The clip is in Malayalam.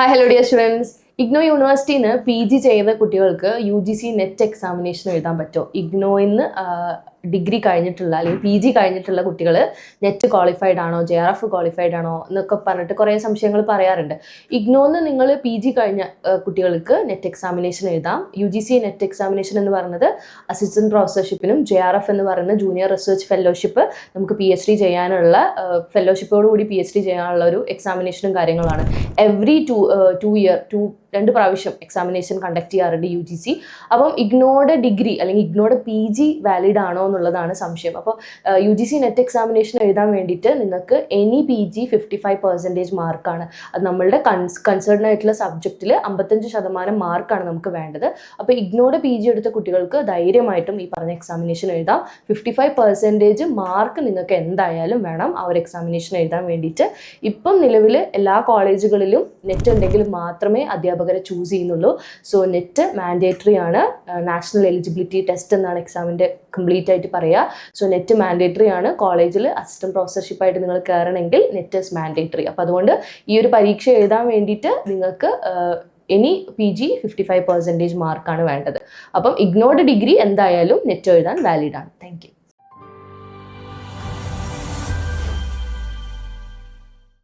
Hi hello dear students IGNOU യൂണിവേഴ്സിറ്റിയിൽ നിന്ന് പി ജി ചെയ്യുന്ന കുട്ടികൾക്ക് U G C NET examination എഴുതാൻ പറ്റുമോ ഇഗ്നോയിൽ നിന്ന് ഡിഗ്രി കഴിഞ്ഞിട്ടുള്ള അല്ലെങ്കിൽ പി ജി കഴിഞ്ഞിട്ടുള്ള കുട്ടികൾ നെറ്റ് ക്വാളിഫൈഡ് ആണോ ജെ ആർ എഫ് ക്വാളിഫൈഡ് ആണോ എന്നൊക്കെ പറഞ്ഞിട്ട് കുറേ സംശയങ്ങൾ പറയാറുണ്ട്. ഇഗ്നോന്ന് നിങ്ങൾ പി ജി കഴിഞ്ഞ കുട്ടികൾക്ക് നെറ്റ് എക്സാമിനേഷൻ എഴുതാം. U G C NET examination എന്ന് പറയുന്നത് അസിസ്റ്റന്റ് പ്രൊഫസർഷിപ്പിനും ജെ ആർ എഫ് എന്ന് പറയുന്ന ജൂനിയർ റിസർച്ച് ഫെലോഷിപ്പ് നമുക്ക് പി എച്ച് ഡി ചെയ്യാനുള്ള ഫെലോഷിപ്പോടുകൂടി പി എച്ച് ഡി ചെയ്യാനുള്ള ഒരു എക്സാമിനേഷനും കാര്യങ്ങളാണ്. Every two two year two രണ്ട് പ്രാവശ്യം എക്സാമിനേഷൻ കണ്ടക്ട് ചെയ്യാറുണ്ട് യു ജി സി അപ്പം ഇഗ്നോയുടെ ഡിഗ്രി അല്ലെങ്കിൽ ഇഗ്നോയുടെ പി ജി വാലിഡ് ആണോ എന്നുള്ളതാണ് സംശയം. അപ്പോൾ U G C NET examination എഴുതാൻ വേണ്ടിയിട്ട് നിങ്ങൾക്ക് any P G fifty five percentage മാർക്കാണ് അത് നമ്മളുടെ കൺസ് കൺസേൺ ആയിട്ടുള്ള സബ്ജക്റ്റിൽ അമ്പത്തഞ്ച് ശതമാനം മാർക്കാണ് നമുക്ക് വേണ്ടത്. അപ്പോൾ ഇഗ്നോർഡ് പി ജി എടുത്ത കുട്ടികൾക്ക് ധൈര്യമായിട്ടും ഈ പറഞ്ഞ എക്സാമിനേഷൻ എഴുതാം. ഫിഫ്റ്റി ഫൈവ് പെർസെന്റേജ് മാർക്ക് നിങ്ങൾക്ക് എന്തായാലും വേണം ആ ഒരു എക്സാമിനേഷൻ എഴുതാൻ വേണ്ടിയിട്ട്. ഇപ്പം നിലവിൽ എല്ലാ കോളേജുകളിലും നെറ്റ് ഉണ്ടെങ്കിൽ മാത്രമേ അധ്യാപകരെ ചൂസ് ചെയ്യുന്നുള്ളൂ. സോ നെറ്റ് മാൻഡേറ്ററി ആണ് നാഷണൽ എലിജിബിലിറ്റി ടെസ്റ്റ് എന്നാണ് എക്സാമിന്റെ കംപ്ലീറ്റ് പറയുക സോ നെറ്റ് മാൻഡേറ്ററി ആണ്. കോളേജിൽ അസിസ്റ്റന്റ് പ്രൊഫസർഷിപ്പായിട്ട് നിങ്ങൾ കയറണമെങ്കിൽ നെറ്റ് ഇസ് മാൻഡേറ്ററി അപ്പോൾ അതുകൊണ്ട് ഈ ഒരു പരീക്ഷ എഴുതാൻ വേണ്ടിയിട്ട് നിങ്ങൾക്ക് any P G fifty five percentage മാർക്കാണ് വേണ്ടത്. അപ്പം ഇഗ്നോർഡ് ഡിഗ്രി എന്തായാലും നെറ്റ് എഴുതാൻ വാലിഡ് ആണ്. Thank you